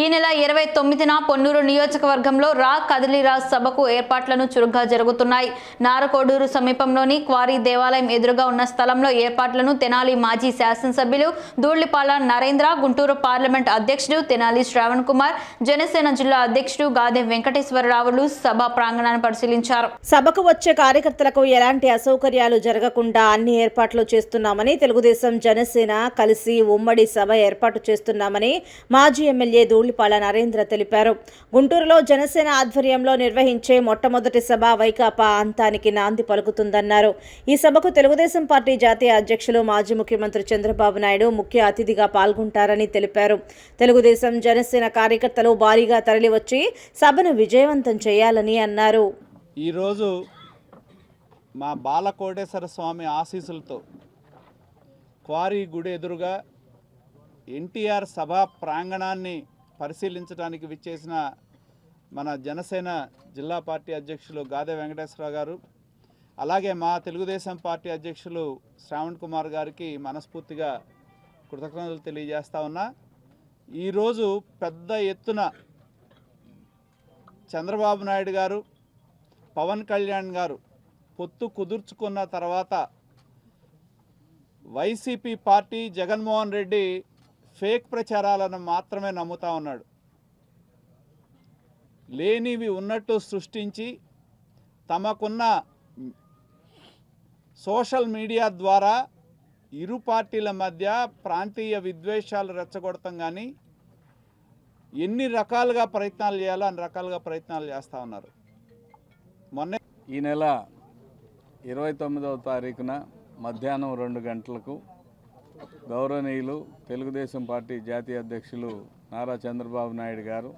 ఈ నెల ఇరవై తొమ్మిదిన పొన్నూరు నియోజకవర్గంలో రా కదిలిరా సభకు ఏర్పాట్లను చురుగ్గా జరుగుతున్నాయి. నారకోడూరు సమీపంలోని క్వారీ దేవాలయం ఎదురుగా ఉన్న స్థలంలో ఏర్పాట్లను తెనాలి మాజీ శాసనసభ్యులు దూళ్ళిపాల నరేంద్ర గుంటూరు పార్లమెంట్ అధ్యక్షుడు తెనాలి శ్రావణ్ కుమార్ జనసేన జిల్లా అధ్యక్షుడు గాదే వెంకటేశ్వరరావులు సభ ప్రాంగణాన్ని పరిశీలించారు. సభకు వచ్చే కార్యకర్తలకు ఎలాంటి అసౌకర్యాలు జరగకుండా అన్ని ఏర్పాట్లు చేస్తున్నామని తెలుగుదేశం జనసేన కలిసి ఉమ్మడి సభ ఏర్పాటు చేస్తున్నామని మాజీ ఎమ్మెల్యే ధూళిపాల నరేంద్ర తెలిపారు. గుంటూరులో జనసేన ఆధ్వర్యంలో నిర్వహించే మొట్టమొదటి సభ వైకాపా అంతానికి నాంది పలుకుతుందన్నారు. ఈ సభకు తెలుగుదేశం పార్టీ జాతీయ అధ్యక్షులు మాజీ ముఖ్యమంత్రి చంద్రబాబు నాయుడు ముఖ్య అతిథిగా పాల్గొంటారని తెలిపారు. తెలుగుదేశం జనసేన కార్యకర్తలు భారీగా తరలివచ్చి సభను విజయవంతం చేయాలని అన్నారు. ఈరోజు మా బాలకోటేశ్వర స్వామి ఆశీస్సులతో క్వారీ గుడి ఎదురుగా ఎన్టీఆర్ సభా ప్రాంగణాన్ని పరిశీలించడానికి విచ్చేసిన మన జనసేన జిల్లా పార్టీ అధ్యక్షులు గాదె వెంకటేశ్వరరావు గారు అలాగే మా తెలుగుదేశం పార్టీ అధ్యక్షులు శ్రావణ్ కుమార్ గారికి మనస్ఫూర్తిగా కృతజ్ఞతలు తెలియజేస్తా ఉన్నా. ఈరోజు పెద్ద ఎత్తున చంద్రబాబు నాయుడు గారు పవన్ కళ్యాణ్ గారు పొత్తు కుదుర్చుకున్న తర్వాత YCP party Jaganmohan Reddy fake ప్రచారాలను మాత్రమే నమ్ముతా ఉన్నాడు. లేనివి ఉన్నట్టు సృష్టించి తమకున్న సోషల్ మీడియా ద్వారా ఇరు పార్టీల మధ్య ప్రాంతీయ విద్వేషాలు రెచ్చగొడతాం కానీ ఎన్ని రకాలుగా ప్రయత్నాలు చేయాలో అన్ని రకాలుగా ప్రయత్నాలు చేస్తూ ఉన్నారు. మొన్న ఈ నెల ఇరవై తొమ్మిదవ తారీఖున మధ్యాహ్నం రెండు గంటలకు గౌరవనీయులు తెలుగుదేశం పార్టీ జాతీయ అధ్యక్షులు నారా చంద్రబాబు నాయుడు గారు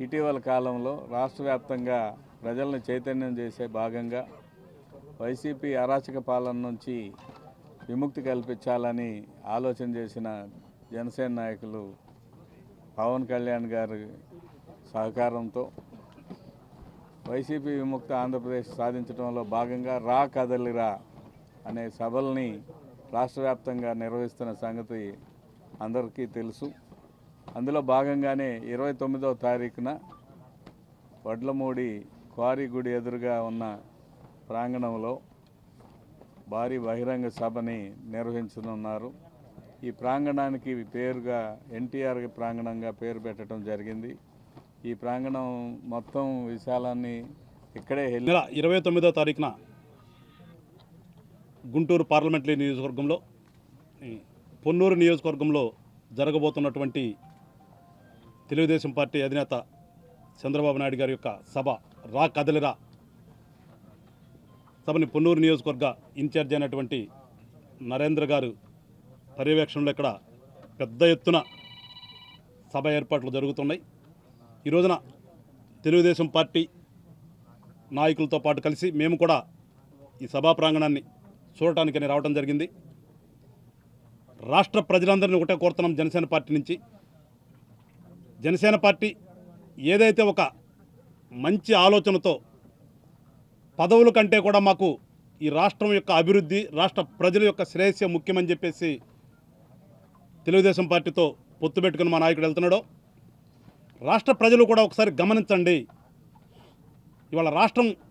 ఇటీవల కాలంలో రాష్ట్ర వ్యాప్తంగా ప్రజలను చైతన్యం చేసే భాగంగా వైసీపీ అరాచక పాలన నుంచి విముక్తి కల్పించాలని ఆలోచన చేసిన జనసేన నాయకులు పవన్ కళ్యాణ్ గారి సహకారంతో వైసీపీ విముక్త ఆంధ్రప్రదేశ్ సాధించడంలో భాగంగా రా కదలిరా అనే సభల్ని రాష్ట్ర వ్యాప్తంగా నిర్వహిస్తున్న సంగతి అందరికీ తెలుసు. అందులో భాగంగానే ఇరవై తొమ్మిదవ తారీఖున వడ్లమూడి క్వారీ గుడి ఎదురుగా ఉన్న ప్రాంగణంలో భారీ బహిరంగ సభని నిర్వహించనున్నారు. ఈ ప్రాంగణానికి పేరుగా ఎన్టీఆర్ ప్రాంగణంగా పేరు పెట్టడం జరిగింది. ఈ ప్రాంగణం మొత్తం విశాలాన్ని ఇక్కడే ఇరవై తొమ్మిదో తారీఖున గుంటూరు పార్లమెంటరీ నియోజకవర్గంలో పొన్నూరు నియోజకవర్గంలో జరగబోతున్నటువంటి తెలుగుదేశం పార్టీ అధినేత చంద్రబాబు నాయుడు గారి యొక్క సభ రా కదలిరా సభని పొన్నూరు నియోజకవర్గ ఇన్ఛార్జ్ అయినటువంటి నరేంద్ర గారు పర్యవేక్షణలో ఇక్కడ పెద్ద ఎత్తున సభ ఏర్పాట్లు జరుగుతున్నాయి. ఈ రోజున తెలుగుదేశం పార్టీ నాయకులతో పాటు కలిసి మేము కూడా ఈ సభా ప్రాంగణాన్ని చూడటానికని రావడం జరిగింది. రాష్ట్ర ప్రజలందరినీ ఒకటే కోరుతున్నాం జనసేన పార్టీ నుంచి. జనసేన పార్టీ ఏదైతే ఒక మంచి ఆలోచనతో పదవుల కంటే కూడా మాకు ఈ రాష్ట్రం యొక్క అభివృద్ధి రాష్ట్ర ప్రజల యొక్క శ్రేయస్య ముఖ్యమని చెప్పేసి తెలుగుదేశం పార్టీతో పొత్తు పెట్టుకుని మా నాయకుడు వెళ్తున్నాడో. రాష్ట్ర ప్రజలు కూడా ఒకసారి గమనించండి. ఇవాళ రాష్ట్రం